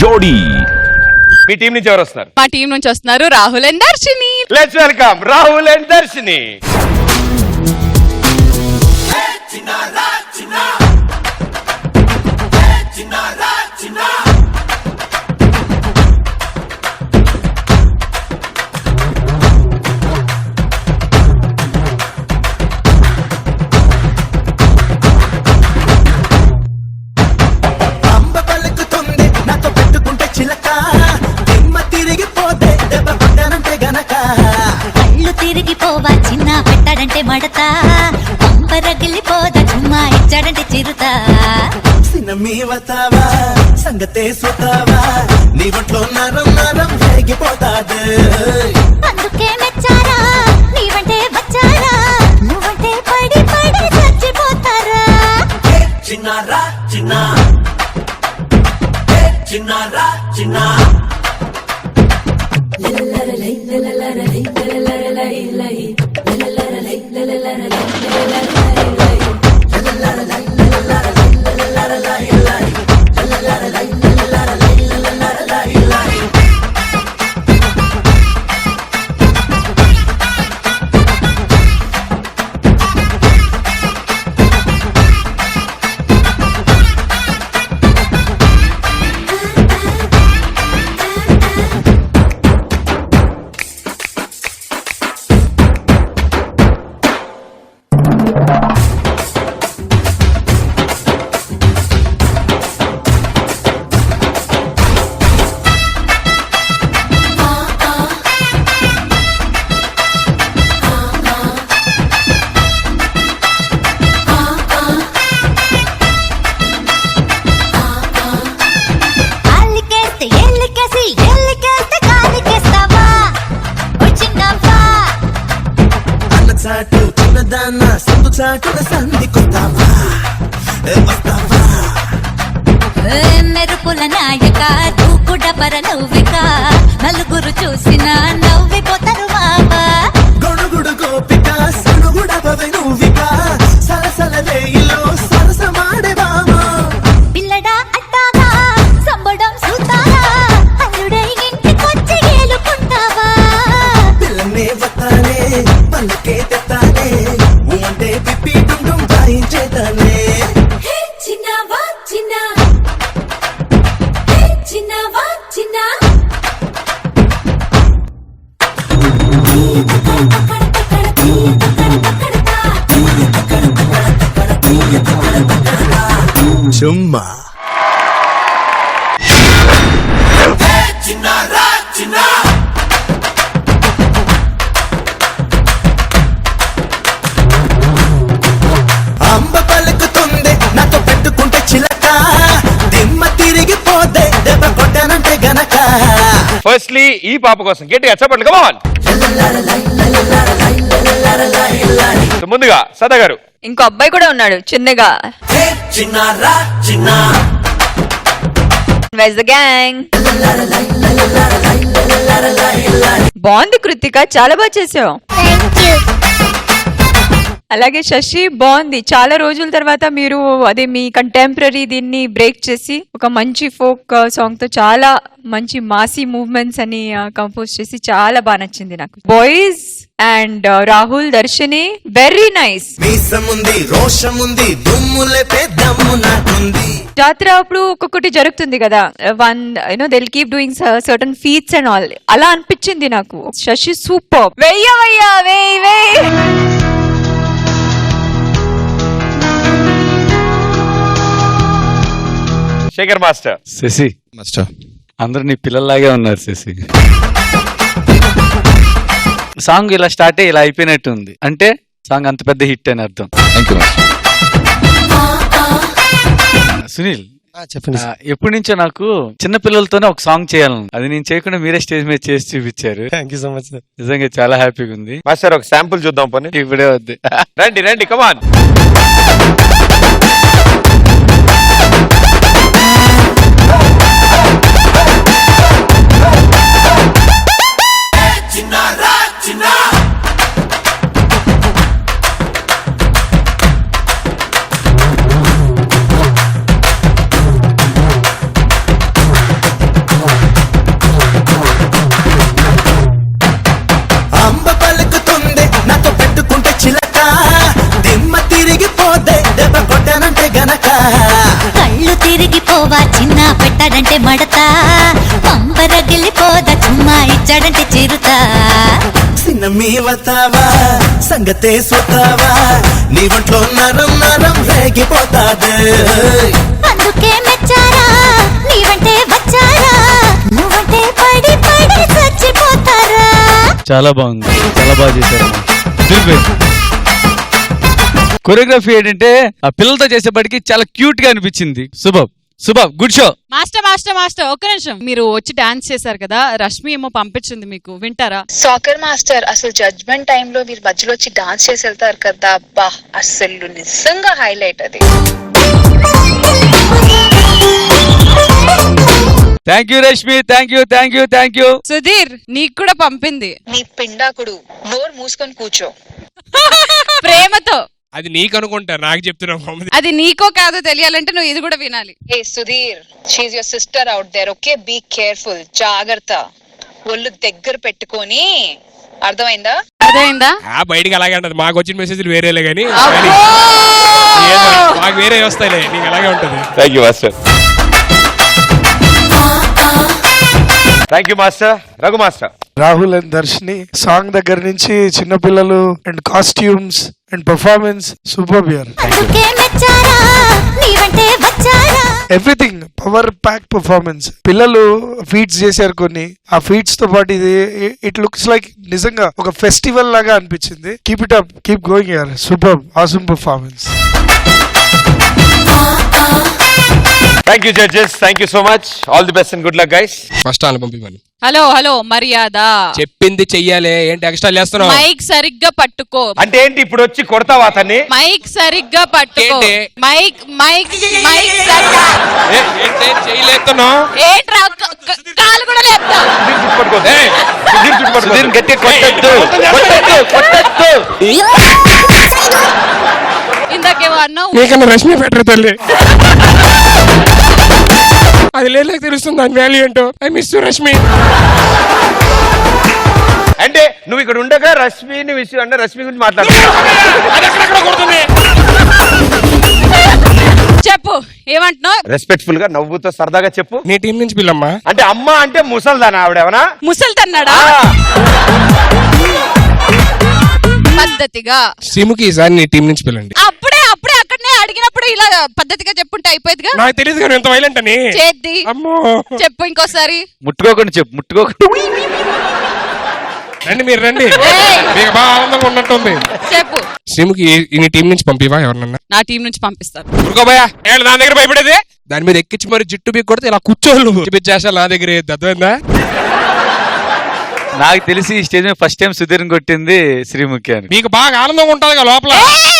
జోడీ మీ టీం నుంచి ఎవరు వస్తున్నారు? మా టీం నుంచి వస్తున్నారు Rahul and Darshini. Let's welcome Rahul and Darshini. అంబ తిరిగిపోవా చిన్న పెట్టాడంటే మడత. పంపరగిలిపోదా చుమ్మా ఇచ్చాడంటే చిరుత. సినమీవతావా సంగతే సుతావా నీ ఒంట్లో నరం నరం రేగిపోతాది. అందుకే మెచ్చారా నీవంటే వచ్చారా నువ్వంటే పడి పడి చచ్చిపోతారా. చిన్నారా చిన్న? చిన్నారా చిన్న? చాటు చిన్నదాన్న సందు చాటున సంధికొస్తావా ఏ వస్తావా మెరుపుల నాయక దూకుడ పర నువ్విక నలుగురు చూసిన చుమ్మా అంబ ఫస్ట్లీ ఈ పాప కోసం గట్టిగా చెప్పండి కమాన్ ముందుగా సదా గారు. ఇంకో అబ్బాయి కూడా ఉన్నాడు చిన్నగా. బాగుంది కృతిక చాలా బాగా చేసావు. అలాగే శశి బాగుంది. చాలా రోజుల తర్వాత మీరు అదే మీ కంటెంపరీ దీన్ని బ్రేక్ చేసి ఒక మంచి ఫోక్ సాంగ్తో చాలా మంచి మాసీ మూవ్మెంట్స్ అని కంపోజ్ చేసి చాలా బాగా నచ్చింది నాకు. Boys and Rahul Darshini very nice జాతర అప్పుడు ఒక్కొక్కటి జరుగుతుంది కదా. One you know they'll keep doing certain feats and all అలా అనిపించింది నాకు. శశి సూపర్ వెయ్య వెయ్య వెయ్యి వెయ్యి. శేఖర్ మాస్టర్. శశి. మాస్టర్. అందరూ నీ పిల్లల్లాగే ఉన్నారు శశి. సాంగ్ ఇలా స్టార్ట్ అయ్యి ఇలా అయిపోయినట్టు ఉంది అంటే సాంగ్ అంత పెద్ద హిట్ అని అర్థం. థ్యాంక్ యూ సునీల్ చెప్పండి ఆ, ఎప్పటి నుంచో నాకు చిన్న పిల్లలతోనే ఒక సాంగ్ చేయాలను అది నేను చేయకుండా మీరే స్టేజ్ మీద చేసి చూపించారు. Thank you so much sir నిజంగా చాలా హ్యాపీగా ఉంది. మాస్టర్ ఒక శాంపుల్ చూద్దాం పని. ఇప్పుడే వద్దు. రండి రండి కమాన్ ఇచ్చాడంటే మడత? పంపరగిలిపోద చుమ్మా ఇచ్చాడంటే చిరుతా? చిన్న మీవతావా సంగతే సుతావా? నీ ఒంట్లో నరం నరం రేగిపోతాది. అందుకే మెచ్చారా? నీవంటే వచ్చారా? నువ్వంటే పడి పడి చచ్చిపోతారా? చాలా బాగుంది. చాలా బాగా చేశారు. కొరియోగ్రఫీ ఏంటంటే ఆ పిల్లలతో చేసేప్పటికి చాలా క్యూట్గా అనిపించింది. శుభం శుభం good show. Master master master ఒక్క నిమిషం. మీరు వచ్చి డాన్స్ చేశారు కదా రష్మి ఏమో పంపించింది మీకు వింటారా? సాకర్ మాస్టర్ అసలు జడ్జ్మెంట్ టైంలో మీరు మధ్యలో వచ్చి డాన్స్ చేసి వెళ్తారు కదా అబ్బా అసలు నిజంగా హైలైట్ అది. Thank you Rashmi thank you thank you thank you Sudheer నీకు కూడా పంపింది. నీ పిండాకుడు నోరు మూసుకొని కూర్చో. ప్రేమతో. అది నీకు అనుకుంటా నాకు చెప్తున్నా అది నీకో కాదో తెలియాలంటే నువ్వు ఇది కూడా వినాలి. Hey Sudheer she's your sister out there okay be careful జాగ్రత్త. ఒళ్ళు దగ్గర పెట్టుకొని అర్థమైందా? అర్థమైందా? ఆ బయటికి అలాగే ఉంటది మాకు వచ్చిన మెసేజ్లు వేరేలే కానీ మాకు వేరే వస్తాయిలే నీకు అలాగే ఉంటది. Thank you master thank you master Raghu master Rahul and Darshini song దగ్గర నుంచి చిన్నపిల్లలు and costumes and performance super beer everything power pack performance పిల్లలు ఫీట్స్ చేశారు కొన్ని. ఆ ఫీట్స్తో పాటు ఇది ఇట్ లుక్స్ లైక్ నిజంగా ఒక ఫెస్టివల్ లాగా అనిపించింది. Keep it up keep going యార్ super awesome performance thank you judges thank you so much all the best and good luck guys first వాళ్ళు హలో హలో మర్యాద. చెప్పింది చెయ్యాలి. ఏంటి ఎక్స్ట్రా చేస్తున్నావు? మైక్ సరిగ్గా పట్టుకో. అంటే ఏంటి ఇప్పుడు వచ్చి కొడతావా అతన్ని? మైక్ సరిగ్గా పట్టుకో. ఏంటి? మైక్ మైక్ మైక్ సరిగ్గా. చేయలేస్తున్నావు ఏంట్రా? క- క- కాలు కూడా లేపుతా. సుధీర్ గట్టి కొట్టద్దు. కొట్టొద్దు, కొట్టొద్దు. ఇందాకేమో అన్నావు నీకన్నా రష్మి బెటర్ తల్లి. అది లేదు తెలుస్తుంది దాని వాల్యూ ఏంటో. ఐ మిస్ రష్మి అంటే నువ్వు ఇక్కడ ఉండగా రష్మిని విషయం అంటే రష్మి గురించి మాట్లాడుతున్నావు చెప్పు ఏమంటున్నావు? రెస్పెక్ట్ఫుల్గా నవ్వుతో సరదాగా చెప్పు. నీ టీం నుంచి పిల్లమ్మా. అంటే అమ్మ అంటే ముసల్దానా ఆవిడేమనా ముసలి తన్నాడా పద్ధతిగా. సిముకి ఈసారి నీ టీం నుంచి పిల్లండి అప్పుడే అప్పుడే అడిగినప్పుడు ఇలా పద్ధతిగా చెప్పుంటే అయిపోయేదిగా? నాకు తెలియదు కానీ ఎంత వైలెంట్ అని. చేద్ది. అమ్మో. చెప్పు ఇంకోసారి. ముట్టుకోకుండా చెప్పు ముట్టుకోకుండా. రండి మీరు రండి. ఏయ్! మీకు బాగా ఆనందంగా ఉన్నట్టుంది. చెప్పు. సిముకి ఈ- నీ టీం నుంచి పంపివా ఎవరన్నా నా టీం నుంచి పంపిస్తాను ఊరుకోబోయా. ఏళ్ళు నా దగ్గర భయపడేది? దాని మీద ఎక్కించి మరి జుట్టు బీక్ కొడితే ఇలా కూర్చోళ్ళు. చేసాలు నా దగ్గర ఏది? అర్థమైందా? నాకు తెలిసి ఈ స్టేజ్ మీద ఫస్ట్ టైం సుధీర్ కొట్టింది శ్రీముఖి అని. మీకు బాగా ఆనందంగా ఉంటది కదా లోపల. ఏయ్!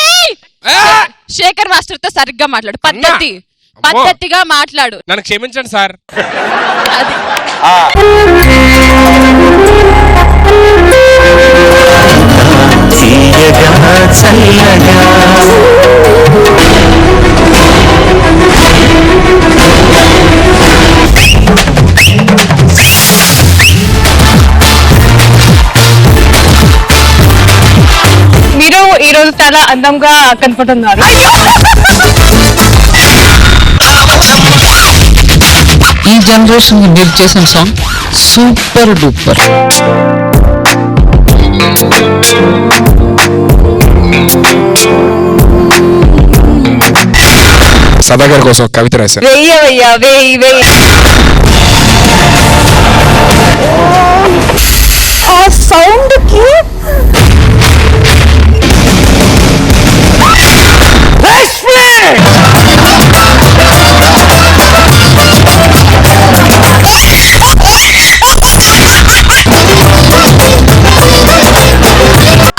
శేఖర్ మాస్టర్తో సరిగ్గా మాట్లాడు. పద్ధతి. పద్ధతిగా మాట్లాడు. నన్ను క్షమించండి సార్. అది. తీయగా చల్లగా. రోజు చాలా అందంగా కనపడుతున్నారు. ఈ జనరేషన్ మీరు చేసిన సాంగ్ సూపర్ డూపర్ సదాగర్ కోసం కవిత రాశారు. వెయ్యవయ్యా వెయ్యి వెయ్యి. ఆ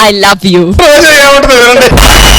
ఐ లవ్ యూ ఏముంటుంది? వినండి